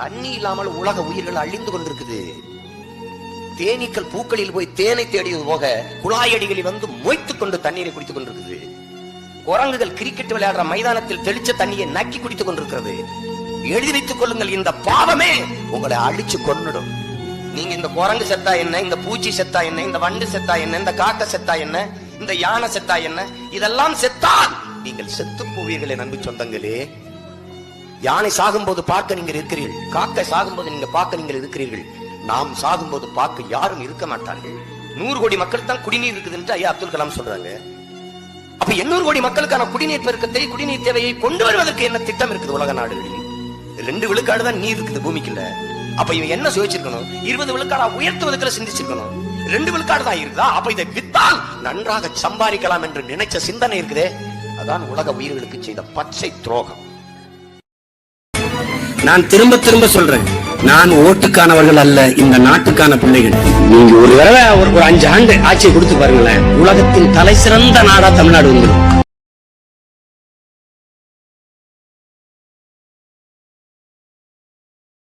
தண்ணி இல்லாமல் உலக உயிர்கள் அழிந்து கொண்டிருக்குது. தேனீக்கள் பூக்களில் போய் தேனை தேடியது போக குழாயடிகளில் வந்து மொய்த்துக் கொண்டு தண்ணீரை குடித்துக் கொண்டிருக்குது. குரங்குகள் கிரிக்கெட் விளையாடுற மைதானத்தில் தெளிச்ச தண்ணியை நக்கி குடித்துக் கொண்டிருக்கிறது. எழுதி வைத்துக் கொள்ளுங்கள் இந்த பாவமே உங்களை அழிச்சு கொன்னுடும். நீங்க இந்த குரங்கு செத்தா என்ன இந்த பூச்சி செத்தா என்ன இந்த வண்டு செத்தா என்ன இந்த காக்க செத்தா என்ன இந்த யானை செத்தா என்ன இதெல்லாம் செத்தால் நீங்கள் செத்து போவீர்களே நம்பி சொந்தங்களே. யானை சாகும்போது பார்க்க நீங்கள் இருக்கிறீர்கள். காக்கை சாகும்போது நீங்க பார்க்க நீங்கள் இருக்கிறீர்கள். நாம் சாகும்போது பார்க்க யாரும் இருக்க மாட்டார்கள். நூறு கோடி மக்கள் தான் குடிநீர் இருக்குது என்று ஐயா அப்துல் கலாம் சொல்றாங்க. அப்ப எண்ணூறு கோடி மக்களுக்கான குடிநீர் பெருக்கத்தை குடிநீர் தேவையை கொண்டு வருவதற்கு என்ன திட்டம் இருக்குது உலக நாடுகளில்? ரெண்டு விழுக்காடு தான் நீர் இருக்குது பூமிக்குள்ள. அப்ப இவன் என்ன சுயச்சிருக்கணும் இருபது விழுக்காடா உயர்த்துவதற்கு சிந்திச்சிருக்கணும். ரெண்டு விழுக்காடு தான் இருக்குதா? அப்ப இதை வித்தால் நன்றாக சம்பாதிக்கலாம் என்று நினைச்ச சிந்தனை இருக்குதே. அதான் உலக உயிர்களுக்கு செய்த பச்சை துரோகம். நான் திரும்ப திரும்ப சொல்றேன். நான் ஓட்டுக்கானவர்கள் அல்ல இந்த நாட்டுக்கான பிள்ளைகள். நீங்க ஒரு தடவை ஒரு ஒரு அஞ்சு ஆண்டு ஆட்சியை கொடுத்து பாருங்களேன். உலகத்தின் தலை சிறந்த நாடா தமிழ்நாடு வந்துடும்.